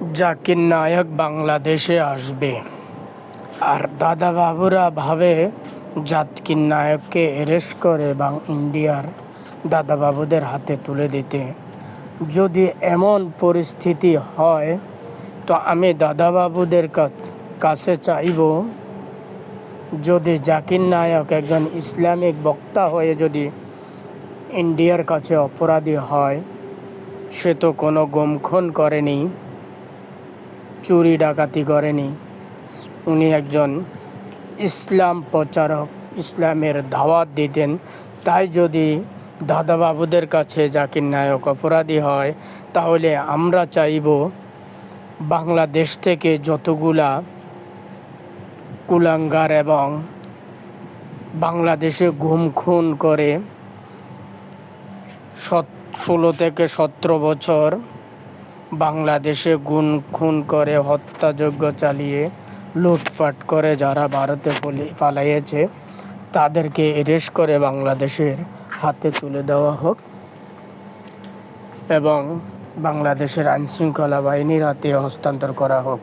জাকির নায়ক বাংলাদেশে আসবে। আর দাদা বাবুরা ভাবে জাকির নায়ককে অ্যারেস্ট করে বাং ইন্ডিয়ার দাদা বাবুদের হাতে তুলে দিতে। যদি এমন পরিস্থিতি হয়, তো আমি দাদা বাবুদের কাছে চাইব, যদি জাকির নায়ক একজন ইসলামিক বক্তা হয়ে যদি ইন্ডিয়ার কাছে অপরাধী হয়, সে তো কোনো গুমখুন করেনি। চুরি ডাকাতি করেনি। উনি একজন ইসলাম প্রচারক, ইসলামের দাওয়াত দিতেন। তাই যদি দাদাবাবুদের কাছে জাকির নায়ক অপরাধী হয়, তাহলে আমরা চাইব বাংলাদেশ থেকে যতগুলা কুলাঙ্গার এবং বাংলাদেশে গুম, খুন করে সত, ষোলো থেকে সতেরো বছর বাংলাদেশে গুন খুন করে হত্যাযজ্ঞ চালিয়ে লুটপাট করে যারা ভারতে পলি- পালাইয়েছে, তাদেরকে অ্যারেস্ট করে বাংলাদেশের হাতে তুলে দেওয়া হোক এবং বাংলাদেশের আইনশৃঙ্খলা বাহিনীর হাতে হস্তান্তর করা হোক।